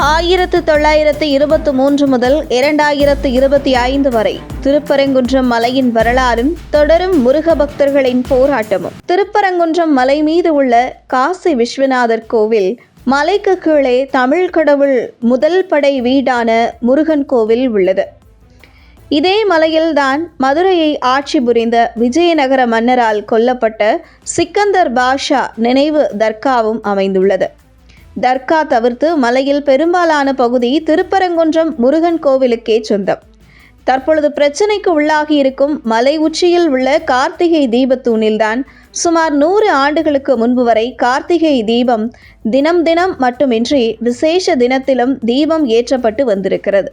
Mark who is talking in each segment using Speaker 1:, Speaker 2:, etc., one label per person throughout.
Speaker 1: ஆயிரத்து தொள்ளாயிரத்து இருபத்தி மூன்று முதல் இரண்டாயிரத்து இருபத்தி ஐந்து வரை திருப்பரங்குன்றம் மலையின் வரலாறும் தொடரும் முருக பக்தர்களின் போராட்டமும். திருப்பரங்குன்றம் மலை மீது உள்ள காசி விஸ்வநாதர் கோவில் மலைக்கு கீழே தமிழ் கடவுள் முதல் படை வீடான முருகன் கோவில் உள்ளது. இதே மலையில்தான் மதுரையை ஆட்சி புரிந்த விஜயநகர மன்னரால் கொல்லப்பட்ட சிக்கந்தர் பாஷா நினைவு தர்காவும் அமைந்துள்ளது. தர்கா தவிர்த்து மலையில் பெரும்பாலான பகுதி திருப்பரங்குன்றம் முருகன் கோவிலுக்கே சொந்தம். தற்பொழுது பிரச்சினைக்கு உள்ளாகி இருக்கும் மலை உச்சியில் உள்ள கார்த்திகை தீபத்தூணில்தான் சுமார் நூறு ஆண்டுகளுக்கு முன்பு வரை கார்த்திகை தீபம் தினம் தினம் மட்டுமின்றி விசேஷ தினத்திலும் தீபம் ஏற்றப்பட்டு வந்திருக்கிறது.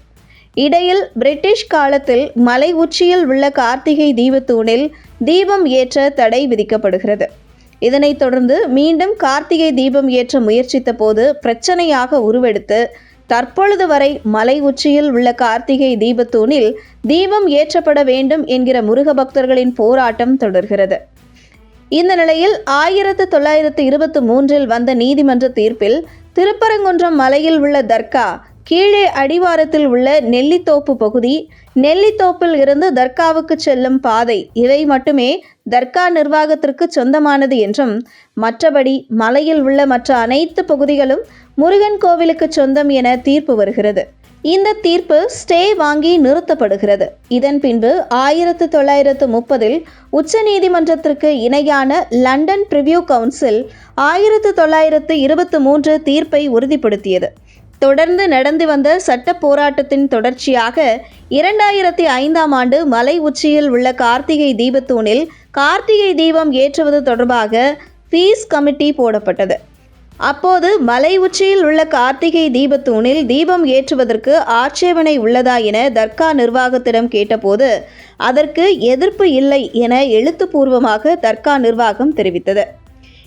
Speaker 1: இடையில் பிரிட்டிஷ் காலத்தில் மலை உச்சியில் உள்ள கார்த்திகை தீபத்தூணில் தீபம் ஏற்ற தடை விதிக்கப்படுகிறது. இதனைத் தொடர்ந்து மீண்டும் கார்த்திகை தீபம் ஏற்ற முயற்சித்த போது பிரச்சனையாக உருவெடுத்து தற்பொழுது வரை மலை உச்சியில் உள்ள கார்த்திகை தீபத்தூணில் தீபம் ஏற்றப்பட வேண்டும் என்கிற முருக பக்தர்களின் போராட்டம் தொடர்கிறது. இந்த நிலையில் ஆயிரத்து தொள்ளாயிரத்து இருபத்தி மூன்றில் வந்த நீதிமன்ற தீர்ப்பில் திருப்பரங்குன்றம் மலையில் உள்ள தர்கா கீழே அடிவாரத்தில் உள்ள நெல்லித்தோப்பு பகுதி நெல்லித்தோப்பில் இருந்து தர்காவுக்கு செல்லும் பாதை இவை மட்டுமே தர்கா நிர்வாகத்திற்கு சொந்தமானது என்றும் மற்றபடி மலையில் உள்ள மற்ற அனைத்து பகுதிகளும் முருகன் கோவிலுக்கு சொந்தம் என தீர்ப்பு வருகிறது. இந்த தீர்ப்பு ஸ்டே வாங்கி நிறுத்தப்படுகிறது. இதன் பின்பு ஆயிரத்து தொள்ளாயிரத்து முப்பதில் உச்சநீதிமன்றத்திற்கு இணையான லண்டன் பிரிவியூ கவுன்சில் ஆயிரத்து தொள்ளாயிரத்து இருபத்தி மூன்று தீர்ப்பை உறுதிப்படுத்தியது. தொடர்ந்து நடந்து வந்த சட்ட போராட்டத்தின் தொடர்ச்சியாக இரண்டாயிரத்தி ஐந்தாம் ஆண்டு மலை உச்சியில் உள்ள கார்த்திகை தீபத்தூணில் கார்த்திகை தீபம் ஏற்றுவது தொடர்பாக ஃபீஸ் கமிட்டி போடப்பட்டது. அப்போது மலை உச்சியில் உள்ள கார்த்திகை தீபத்தூணில் தீபம் ஏற்றுவதற்கு ஆட்சேபனை உள்ளதா என தர்கா நிர்வாகத்திடம் கேட்டபோது அதற்கு எதிர்ப்பு இல்லை என எழுத்துப்பூர்வமாக தர்கா நிர்வாகம் தெரிவித்தது.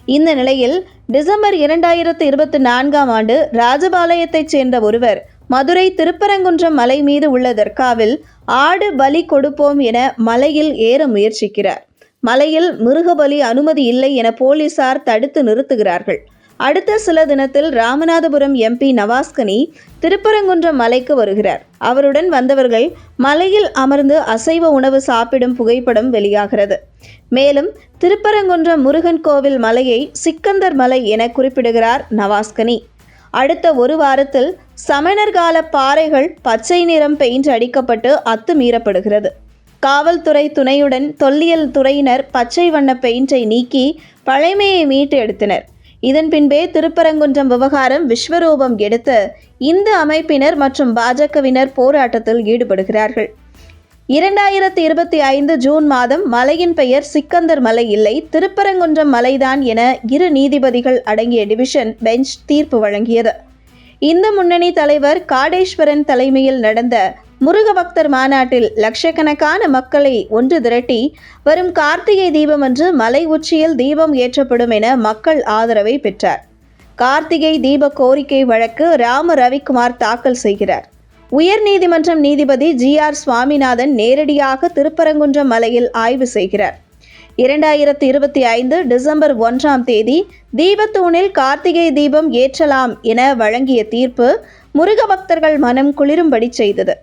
Speaker 1: இந்த நிலையில் டிசம்பர் இரண்டாயிரத்து இருபத்தி நான்காம் ஆண்டு ராஜபாளையத்தைச் சேர்ந்த ஒருவர் மதுரை திருப்பரங்குன்றம் மலை மீது உள்ள தர்காவில் ஆடு பலி கொடுப்போம் என மலையில் ஏற முயற்சிக்கிறார். மலையில் மிருகபலி அனுமதி இல்லை என போலீசார் தடுத்து நிறுத்துகிறார்கள். அடுத்த சில தினத்தில் ராமநாதபுரம் எம்பி நவாஸ்கனி திருப்பரங்குன்றம் மலைக்கு வருகிறார். அவருடன் வந்தவர்கள் மலையில் அமர்ந்து அசைவ உணவு சாப்பிடும் புகைப்படம் வெளியாகிறது. மேலும் திருப்பரங்குன்றம் முருகன் கோவில் மலையை சிக்கந்தர் மலை என குறிப்பிடுகிறார் நவாஸ்கனி. அடுத்த ஒரு வாரத்தில் சமணர் கால பாறைகள் பச்சை நிறம் பெயிண்ட் அடிக்கப்பட்டு அத்துமீறப்படுகிறது காவல்துறை துணையுடன் தொல்லியல் துறையினர் பச்சை வண்ண பெயிண்டை நீக்கி பழைமையை மீட்டு எடுத்தனர். இதன் பின்பே திருப்பரங்குன்றம் விவகாரம் விஸ்வரூபம் எடுத்து இந்து அமைப்பினர் மற்றும் பாஜகவினர் போராட்டத்தில் ஈடுபடுகிறார்கள். இரண்டாயிரத்தி இருபத்தி ஐந்து ஜூன் மாதம் மலையின் பெயர் சிக்கந்தர் மலை இல்லை. திருப்பரங்குன்றம் மலைதான் என இரு நீதிபதிகள் அடங்கிய டிவிஷன் பெஞ்ச் தீர்ப்பு வழங்கியது. இந்த முன்னணி தலைவர் காடேஸ்வரன் தலைமையில் நடந்த முருகபக்தர் மாநாட்டில் லட்சக்கணக்கான மக்களை ஒன்று திரட்டி வரும் கார்த்திகை தீபம் அன்று மலை உச்சியில் தீபம் ஏற்றப்படும் என மக்கள் ஆதரவை பெற்றார். கார்த்திகை தீப கோரிக்கை வழக்கு ராம ரவிக்குமார் தாக்கல் செய்கிறார். உயர் நீதிமன்றம் நீதிபதி ஜி ஆர் சுவாமிநாதன் நேரடியாக திருப்பரங்குன்றம் மலையில் ஆய்வு செய்கிறார். இரண்டாயிரத்தி இருபத்தி ஐந்து டிசம்பர் ஒன்றாம் தேதி தீபத்தூணில் கார்த்திகை தீபம் ஏற்றலாம் என வழங்கிய தீர்ப்பு முருக பக்தர்கள் மனம் குளிரும்படி செய்தது.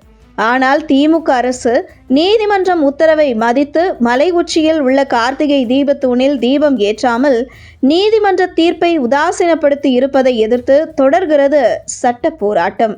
Speaker 1: ஆனால் திமுக அரசு நீதிமன்றம் உத்தரவை மதித்து மலை உச்சியில் உள்ள கார்த்திகை தீபத்தூணில் தீபம் ஏற்றாமல் நீதிமன்ற தீர்ப்பை உதாசீனப்படுத்தி இருப்பதை எதிர்த்து தொடர்கிறது சட்ட போராட்டம்.